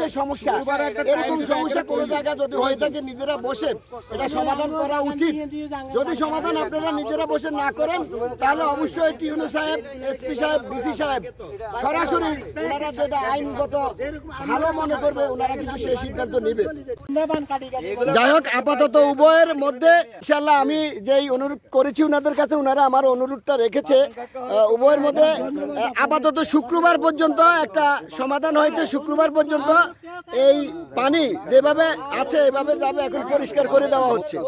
যে সমস্যা এরকম সমস্যা কোনো জায়গায় যদি হয়ে থাকে নিজেরা বসে এটা সমাধান করা উচিত। যদি সমাধান আপনারা নিজেরা বসে না করেন তাহলে অবশ্যই টিউনো সাহেব এসপি সাহেব ডিসি সাহেব সরাসরি ওনারা যেটা আইনগত ভালো মনে করবে ওনারা কিন্তু সেই সিদ্ধান্ত নেবে। যাই হোক আপাতত উভয়ের মধ্যে ইনশাল্লাহ আমি যেই অনুরোধ করেছি ওনাদের কাছে ওনারা আমার অনুরোধটা রেখেছে। উভয়ের মধ্যে আপাতত শুক্রবার পর্যন্ত একটা সমাধান হয়েছে শুক্রবার পর্যন্ত এই পানি যেভাবে আছে, এভাবে যাবে, এখন পরিষ্কার করে দেওয়া হচ্ছে।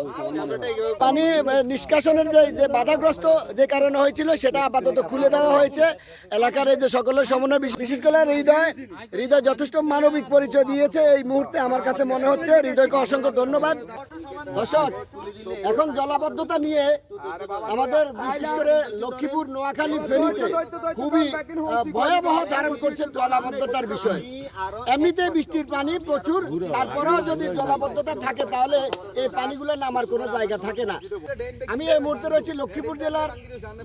পানি নিষ্কাশনের যে যে বাধাগ্রস্ত যে কারণে হয়েছিল, সেটা আপাতত খুলে দেওয়া হয়েছে। এলাকার এই যে সকলের সমন্বয় বিশ- বিশেষ করে হৃদয় হৃদয় যথেষ্ট মানবিক পরিচয় দিয়েছে। এই মুহূর্তে আমার কাছে মনে হচ্ছে, হৃদয়কে অসংখ্য ধন্যবাদ। দর্শক, এখন জলাবদ্ধতা নিয়ে আমাদের বিশেষ করে লক্ষ্মীপুর, নোয়াখালী ফেনীতে খুবই ভয়াবহ ধারণ করছে জলাবদ্ধতার বিষয়। এমনিতে বৃষ্টির পানি প্রচুর, তারপরেও যদি জলাবদ্ধতা থাকে তাহলে এই পানিগুলো নামার কোনো জায়গা থাকে না। আমি এই মুহূর্তে রয়েছি লক্ষ্মীপুর জেলার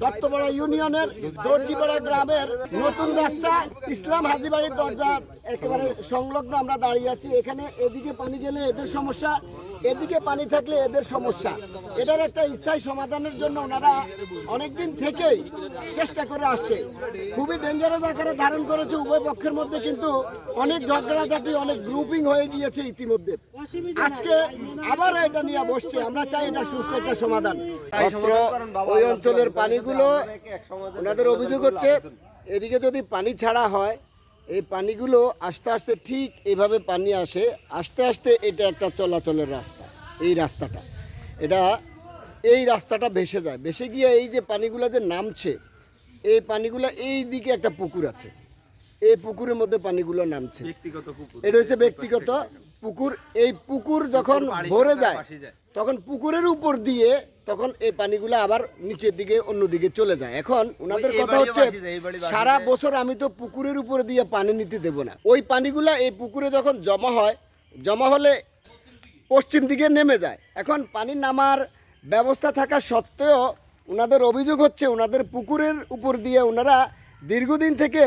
দত্তপাড়া ইউনিয়নের দর্জিপাড়া গ্রামের নতুন রাস্তা, ইসলাম হাজিবাড়ির দরজার একেবারে সংলগ্ন আমরা দাঁড়িয়ে আছি। এখানে এদিকে পানি গেলে এদের সমস্যা এদিকে পানি থাকলে এদের সমস্যা। এটার একটা স্থায়ী সমাধানের জন্য ওনারা অনেকদিন থেকেই চেষ্টা করে আসছে। খুবই ডেঞ্জারাস আকারে ধারণ করেছে, উভয় পক্ষের মধ্যে কিন্তু অনেক ঝগড়াঝাটি, অনেক গ্রুপিং হয়ে গিয়েছে ইতিমধ্যে। আজকে আবার এটা নিয়ে বসছে, আমরা চাই এটা সুস্থ একটা সমাধান। ওই অঞ্চলের পানিগুলো ওনাদের অভিযোগ হচ্ছে, এদিকে যদি পানি ছাড়া হয় এই পানিগুলো আস্তে আস্তে ঠিক এইভাবে পানি আসে আস্তে আস্তে এটা একটা চলাচলের রাস্তা এই রাস্তাটা। এটা এই রাস্তাটা ভেসে যায়। ভেসে গিয়ে এই যে পানিগুলো যে নামছে এই পানিগুলো এই দিকে একটা পুকুর আছে। এই পুকুরের মধ্যে পানিগুলো নামছে। ব্যক্তিগত পুকুর। এটা হচ্ছে ব্যক্তিগত পুকুর। এই পুকুর যখন ভরে যায়। তখন পুকুরের উপর দিয়ে তখন এই পানিগুলো আবার নিচের দিকে অন্যদিকে চলে যায়। এখন ওনাদের কথা হচ্ছে সারা বছর আমি তো পুকুরের উপর দিয়ে পানি নিতে দেব না। ওই পানিগুলো এই পুকুরে যখন জমা হয় জমা হলে পশ্চিম দিকে নেমে যায়। এখন পানি নামার ব্যবস্থা থাকা সত্ত্বেও ওনাদের অভিযোগ হচ্ছে ওনাদের পুকুরের উপর দিয়ে ওনারা দীর্ঘদিন থেকে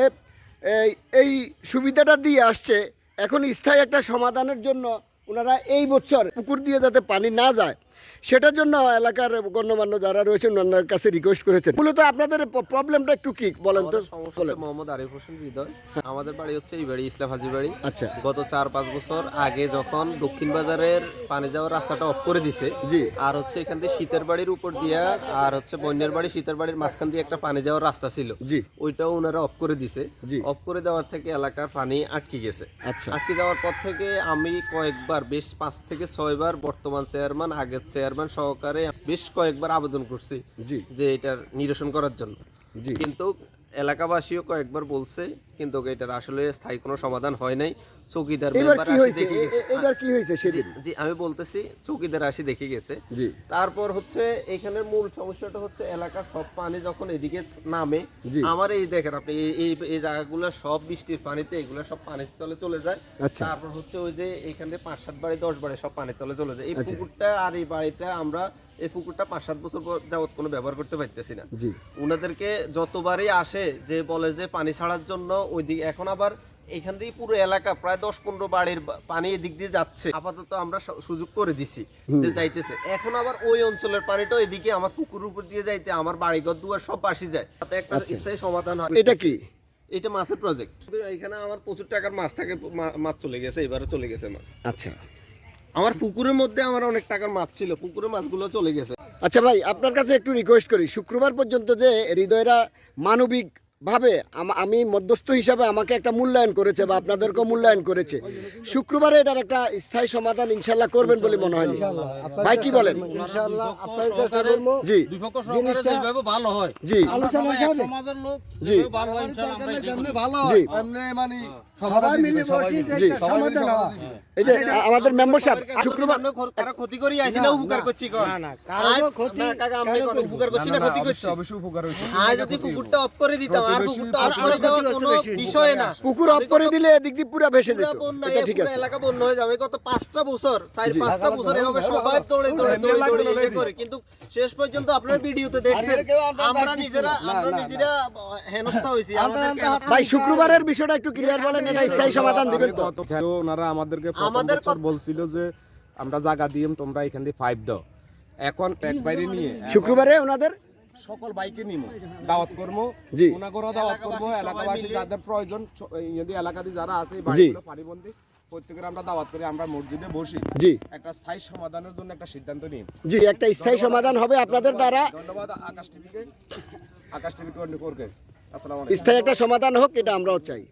এই সুবিধাটা দিয়ে আসছে। এখন স্থায়ী একটা সমাধানের জন্য ওনারা এই বছর পুকুর দিয়ে যাতে পানি না যায় সেটার জন্য এলাকার গণ্যমান্য যারা রয়েছেন ওনাদের কাছে রিকোয়েস্ট করেছেন। মূলত আপনাদের প্রবলেমটা একটু কি বলেন তো? মোহাম্মদ আরিফ হোসেন হৃদয়। আমাদের বাড়ি হচ্ছে এই বাড়ি ইসলাম হাজির বাড়ি। আচ্ছা। গত চার পাঁচ বছর আগে যখন দক্ষিণ বাজারের পানি যাওয়ার রাস্তাটা অফ করে দিছে জি। আর হচ্ছে এখান দিয়ে শীতের বাড়ির উপর দিয়া আর হচ্ছে বন্যার বাড়ি শীতের বাড়ির মাঝখান দিয়ে একটা পানি যাওয়ার রাস্তা ছিল। জি। ওইটাও ওনারা অফ করে দিছে। জি। অফ করে দেওয়ার থেকে এলাকার পানি আটকে গেছে। আচ্ছা। আটকে যাওয়ার পর থেকে আমি কয়েকবার বেশ পাঁচ থেকে ছয়বার বর্তমান চেয়ারম্যান আগের চেয়ারম্যান সহকারে বেশ কয়েকবার আবেদন করছি জি। যে এটার নিরসন করার জন্য। জি। কিন্তু এলাকাবাসীও কয়েকবার বলছে কিন্তু এটার আসলে স্থায়ী কোনো সমাধান হয় নাই। চৌকিদার এবার কি হয়েছে? এবার কি সেদিন? জি আমি বলতেছি চৌকিদার আসি দেখে গেছে। তারপর হচ্ছে এখানের মূল সমস্যাটা হচ্ছে এলাকার সব পানি যখন এদিকে নামে আমার এই দেখেন আপনি এই এই জায়গাগুলো সব বৃষ্টির পানিতে এগুলো সব পানির তলে চলে যায়। আচ্ছা। তারপর হচ্ছে ওই যে এখানে পাঁচ সাত বাড়ি দশ বাড়ি সব পানির তলে চলে যায়। এই আচ্ছা। পুকুরটা আর এই বাড়িটা আমরা এই পুকুরটা পাঁচ সাত বছর পর যাবত কোনো ব্যবহার করতে পারতেছি না। জি। ওনাদেরকে যতবারই আসে যে বলে যে পানি ছাড়ার জন্য ওইদিকে। এখন আবার এখান দিয়ে পুরো এলাকা প্রায় দশ পনেরো বাড়ির পানি এদিক দিয়ে যাচ্ছে। আপাতত আমরা সুযোগ করে দিছি যে যাইতেছে। এখন আবার ওই অঞ্চলের পানিটা এদিকে আমার পুকুর উপর দিয়ে যাইতে আমার বাড়িঘর দুয়ার সব বাসি যায়। তাতে একটা আচ্ছা। স্থায়ী সমাধান হয়। এটা কি? এটা মাছের প্রজেক্ট এখানে আমার প্রচুর টাকার মাছ থাকে মাছ চলে গেছে এবারে চলে গেছে মাছ। আচ্ছা। আমার পুকুরের মধ্যে আমার অনেক টাকার মাছ ছিল পুকুরের মাছগুলো চলে গেছে। আচ্ছা ভাই আপনার কাছে একটু রিকোয়েস্ট করি। শুক্রবার পর্যন্ত যে হৃদয়রা মানবিক ভাবে আমি মধ্যস্থ হিসাবে আমাকে একটা মূল্যায়ন করেছে বা আপনাদেরকেও মূল্যায়ন করেছে। শুক্রবারে এটার একটা স্থায়ী সমাধান ইনশাল্লাহ করবেন বলে মনে হয়নি। ভাই কি বলেন? জি। হয় জি। জি। হয়। জি। হয়। এই যে আমাদের মেম্বার সাহেব শুক্রবার ক্ষতি করি আইছি না উপকার করছি ক্ষতি- কাকা আমরা উপকার করছি না ক্ষতি করছি আজ যদি পুকুরটা অফ করে দিতাম আর পুকুরটা অফ করে দেওয়া কোনো বিষয় না। পুকুর অফ করে দিলে এদিক দিয়ে পুরো ভেসে যেত। এটা ঠিক আছে। এলাকা বন্যা হয়ে যাবে। গত পাঁচটা বছর চার পাঁচটা বছর এভাবে সবাই দৌড়ে দৌড়ে দৌড়ে দৌড়ে করে কিন্তু শেষ পর্যন্ত আপনার ভিডিওতে দেখছেন আমরা নিজেরা আমরা নিজেরা হেনস্থা হয়েছি। ভাই শুক্রবারের বিষয়টা একটু ক্লিয়ার বলেন স্থায়ী সমাধান দিবেন তো। ওনারা আমাদেরকে আমাদের বলছিল যে আমরা জায়গা দিয়ে তোমরা এখান দিয়ে পাইপ দাও। এখন এক নিয়ে শুক্রবারে ওনাদের সকল বাইকে নিমো দাওয়াত করব জি। ওনাগরও দাওয়াত করব এলাকাবাসী যাদের প্রয়োজন যদি এলাকাতে যারা আছে। বাড়িগুলো পানিবন্দী প্রত্যেকের আমরা দাওয়াত করে আমরা মসজিদে বসি। জি। একটা স্থায়ী সমাধানের জন্য একটা সিদ্ধান্ত নিই। জি একটা স্থায়ী সমাধান হবে আপনাদের দ্বারা। ধন্যবাদ আকাশ টিভিকে। আকাশ টিভি টোয়েন্টি আসসালামু আলাইকুম। স্থায়ী একটা সমাধান হোক এটা আমরাও চাই।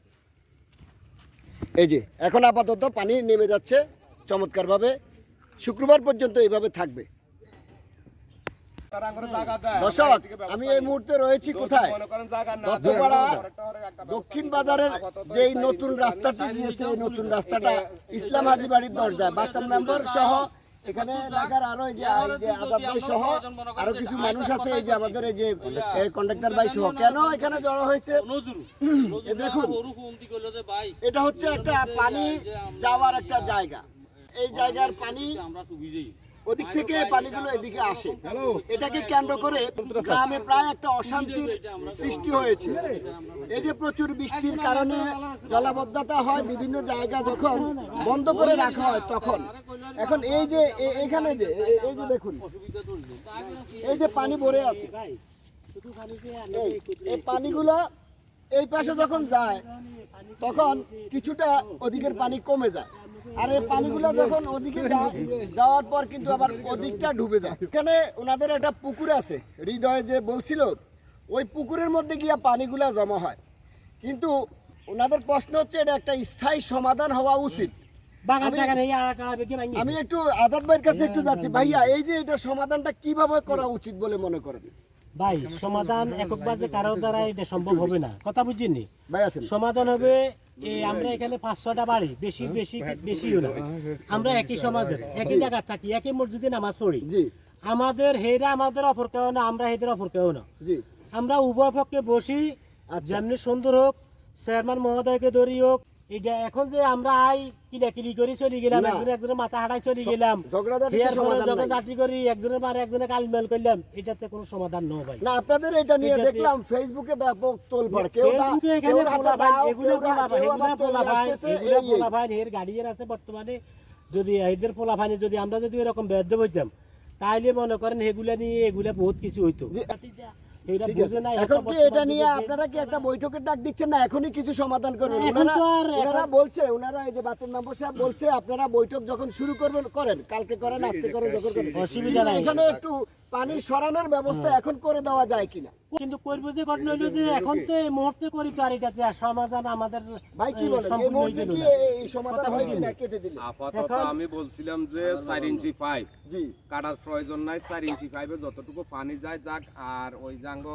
এই যে এখন আপাতত পানি নেমে যাচ্ছে চমৎকারভাবে। শুক্রবার পর্যন্ত এইভাবে থাকবে তারা করে জায়গা দেয়, দর্শক আমি এই মুহূর্তে রয়েছি কোথায় মনে দত্তপাড়া দক্ষিণ বাজারের যে নতুন রাস্তাটি দিয়েছে এই নতুন রাস্তাটা ইসলাম হাজি বাড়ির দরজায় বাতাম মেম্বার সহ এখানে এলাকার আরও এই যে এই যে আজাদ ভাই সহ আরও কিছু মানুষ আছে এই যে আমাদের এই যে কন্ডাক্টর ভাই সহ কেন এখানে জড়ো হয়েছে দেখুন এটা হচ্ছে একটা পানি যাওয়ার একটা জায়গা এই জায়গার পানি ওদিক থেকে পানিগুলো এদিকে আসে। এটাকে কেন্দ্র করে গ্রামে প্রায় একটা অশান্তির সৃষ্টি হয়েছে। এই যে প্রচুর বৃষ্টির কারণে জলাবদ্ধতা হয় বিভিন্ন জায়গা যখন বন্ধ করে রাখা হয় তখন। এখন এই যে এখানে যে এই যে দেখুন। এই যে পানি ভরে আছে। এই পানিগুলো এই পাশে যখন যায় তখন কিছুটা ওদিকের পানি কমে যায়। আর এই পানিগুলো যখন ওদিকে যায় যাওয়ার পর কিন্তু আবার ওদিকটা ডুবে যায়। এখানে ওনাদের একটা পুকুর আছে হৃদয়ে যে বলছিল ওই পুকুরের মধ্যে গিয়া পানিগুলা জমা হয়। কিন্তু ওনাদের প্রশ্ন হচ্ছে এটা একটা স্থায়ী সমাধান হওয়া উচিত। আমি- আমি একটু আজাদ ভাইয়ের কাছে একটু যাচ্ছি। ভাইয়া এই যে এটা সমাধানটা কীভাবে করা উচিত বলে মনে করেন? ভাই সমাধান এককভাবে কারও দ্বারা এটা সম্ভব হবে না। কথা বুঝিনি? সমাধান হবে এই আমরা এখানে পাঁচ ছটা বাড়ি বেশি বেশি বেশিও না। আমরা একই সমাজের একই জায়গা থাকি একই মসজিদে নামাজ পড়ি। জি। আমাদের হেরা আমাদের অপর কেউ না আমরা হেদের অপর কেউ না। জি। আমরা উভয় পক্ষে বসি আচ্ছা। যেমনি সুন্দর হোক চেয়ারম্যান মহোদয়কে ধরি হোক এটা এখন যে আমরা আই কিলাকিলি করে চলে গেলাম। একজন একজনের মাথা হাঁটাই চলে গেলাম। করি একজনের মারে একজনের কালমেল করলাম এটাতে কোনো সমাধান নয় ভাই। না আপনাদের এটা নিয়ে দেখলাম ফেসবুকে ব্যাপক তোলপাড়। কেউ এখানে পোলা ভাই, এগুলো রা- ভাই, এগুলো চলে ভাই, এগুলো এই। ভাই, এর গার্ডিয়ান আছে বর্তমানে। যদি এদের পোলা ভাই যদি আমরা যদি এরকম বেদ্য হইতাম তাইলে মনে করেন এগুলা নিয়ে এগুলা বহুত কিছু হইতো। এখন কি এটা নিয়ে আপনারা কি একটা বৈঠকের ডাক দিচ্ছেন? না এখনই কিছু সমাধান করবেন ওনারা বলছে ওনারা এই যে বাতের মেম্বার সাহেব বলছে আপনারা বৈঠক যখন শুরু করবেন করেন। কালকে করেন আজকে করেন যখন করেন। অসুবিধা নাই। এখানে একটু পানি সরানোর ব্যবস্থা এখন করে দেওয়া যায় কিনা? কিন্তু করব যে ঘটনা হলো যে এখন তো এই মুহূর্তে করি তো আর এটাতে সমাধান আমাদের ভাই কি বলেন? এই মুহূর্তে কি এই- সমাধান হয় কিনা কেটে দিলে? আপাতত আমি বলছিলাম যে চার ইঞ্চি পাইপ। জি। কাটার প্রয়োজন নাই চার ইঞ্চি পাইপে যতটুকু পানি যায় যাক আর ওই জাঙ্গ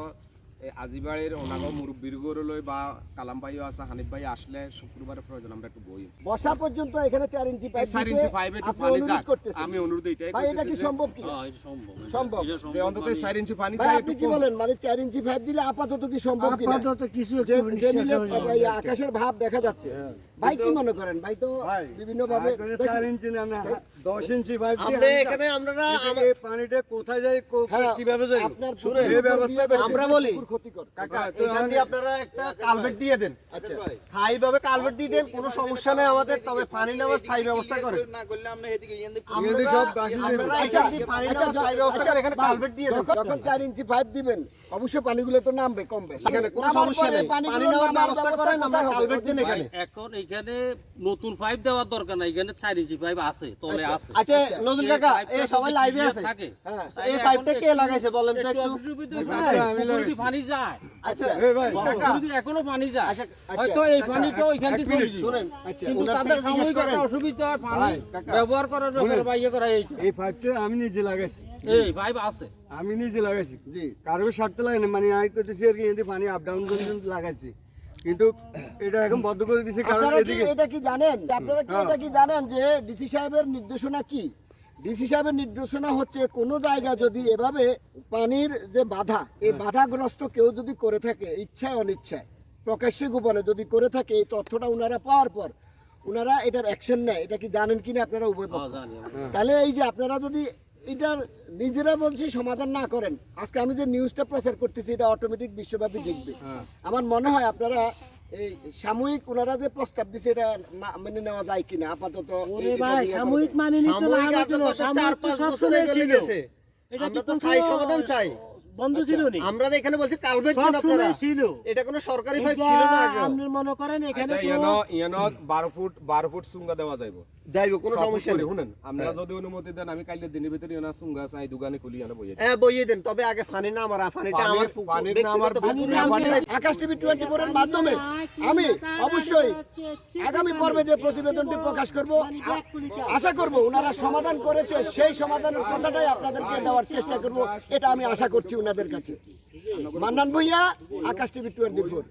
আজিবাড়ির অনাগ মুরব্বীর গরুলই বা কালাম ভাইও আছে হানিফ ভাই আসলে শুক্রবার প্রয়োজন আমরা একটু বই বসা পর্যন্ত এখানে চার ইঞ্চি পাইপ চার ইঞ্চি পাইপে একটু পানি যাক আমি অনুরোধ এটাই ভাই এটা কি সম্ভব কি? সম্ভব। কি সম্ভব? যে অন্তত চার ইঞ্চি পানি চাই যায় আপনি একটু কি বলেন? মানে চার ইঞ্চি পাইপ দিলে আপাতত কি সম্ভব কি আপাতত কিছু একটু হয়ে আকাশের ভাব দেখা যাচ্ছে। ভাই কি মনে করেন? ভাই তো বিভিন্ন ভাবে চার ইঞ্চি না না দশ ইঞ্চি পাইপ দিয়ে আমরা আমি এখানে এদিকে এই পানিটা কোথায় যায় হ্যাঁ, কীভাবে যায় আপনার এই ব্যবস্থা আমরা বলি। ক্ষতিকর। কাকা এখান দিয়ে আপনারা একটা কালভেট দিয়ে দেন। আচ্ছা স্থায়ী ভাবে কালভেট দিয়ে দেন কোনো সমস্যা নেই আমাদের তবে পানি নেওয়ার স্থায়ী ব্যবস্থা করেন। এদিকে সব বাসি দিয়ে আচ্ছা, পানি আচ্ছা, নেওয়ার স্থায়ী ব্যবস্থা আচ্ছা, করেন। এখানে কালভেট দিয়ে দেন। যখন- যখন চার ইঞ্চি পাইপ দিবেন অবশ্যই পানিগুলো তো নামবে কমবে। এখানে কোনো সমস্যা নেই। পানি নেওয়ার ব্যবস্থা করেন আমরা? কালভেট দেন এখানে। এখন এখানে নতুন পাইপ দেওয়ার দরকার নাই এখানে চার ইঞ্চি পাইপ আছে তলে আছে। আচ্ছা নজরুল কাকা এই এই সবাই লাইভে আছে। থাকে, হ্যাঁ এই পাইপটা কে লাগাইছে বলেন তো একটু অসুবিধা আমি পুকুরে পানি যায় আচ্ছা। এই ভাই এখনও পানি যায় আচ্ছা, আচ্ছা, হয়তো এই পানিটা ওইখান থেকে চলে। শুনেন। আচ্ছা কিন্তু তাদের সাময়িক একটা অসুবিধা হয় পানি ব্যবহার করার ইয়ে করা এইটা এই পাইপটা আমি নিজে লাগাইছি। এই পাইপ আছে। আমি নিজে লাগাইছি। জি। কারও স্বার্থ লাগে না মানে আমি করতেছি আর কি পানি আপ ডাউন করে লাগাইছি। কিন্তু এটা এখন বন্ধ করে দিছে কারণ এদিকে এটা কি জানেন? আপনারা কি। এটা কি জানেন যে ডিসি সাহেবের নির্দেশনা কি? ডিসি সাহেবের নির্দেশনা হচ্ছে কোনো জায়গা যদি এভাবে পানির যে বাধা এই বাধাগ্রস্ত কেউ যদি করে থাকে ইচ্ছায় অনিচ্ছায় প্রকাশ্যে গোপনে যদি করে থাকে এই তথ্যটা ওনারা পাওয়ার পর ওনারা এটার অ্যাকশন নেয়। এটা কি জানেন কিনা আপনারা উভয় তাহলে এই যে আপনারা যদি এটার নিজেরা বলছি সমাধান না করেন। আজকে আমি যে নিউজটা প্রচার করতেছি এটা অটোমেটিক বিশ্বব্যাপী দেখবে। আমার মনে হয় আপনারা এই সাময়িক ওনারা যে প্রস্তাব দিছে এটা মেনে নেওয়া যায় কিনা? আপাতত সাময়িক মানে নিতে না সাময়িক চার তো পাঁচ সব বছরে চলে গেছে। এটা কি চাই সমাধান চাই। বন্ধ ছিল নি? আমরা এখানে বলছি কালভেট সব কেন আপনারা। ছিল। এটা কোনো সরকারি এটা ছিল না আগে। আপনি মনে করেন এখানে আচ্ছা তো- ইয়ানো ইয়ানো বারো ফুট বারো ফুট সুঙ্গা দেওয়া যাইব। যাইব কোনো সমস্যা নেই। শুনেন আমরা যদি অনুমতি দেন আমি কাইলে দিনের ভিতরে ইয়ানা সুঙ্গা চাই দোকানে খুলি ইয়ানো বইয়ে হ্যাঁ বইয়ে দেন তবে আগে ফানি না আমার ফানিটা আমার পুকুর, না আমার পুকুর, পুকুরে আমার পানি- নাই। আকাশ টিভি টোয়েন্টি ফোর এর মাধ্যমে আমি অবশ্যই আগামী পর্বে যে প্রতিবেদনটি প্রকাশ করব আশা করব ওনারা সমাধান করেছে সেই সমাধানের কথাটাই আপনাদেরকে দেওয়ার চেষ্টা করব এটা আমি আশা করছি ওনাদের কাছে। Mannan Bhuiyan Akash TV twenty four.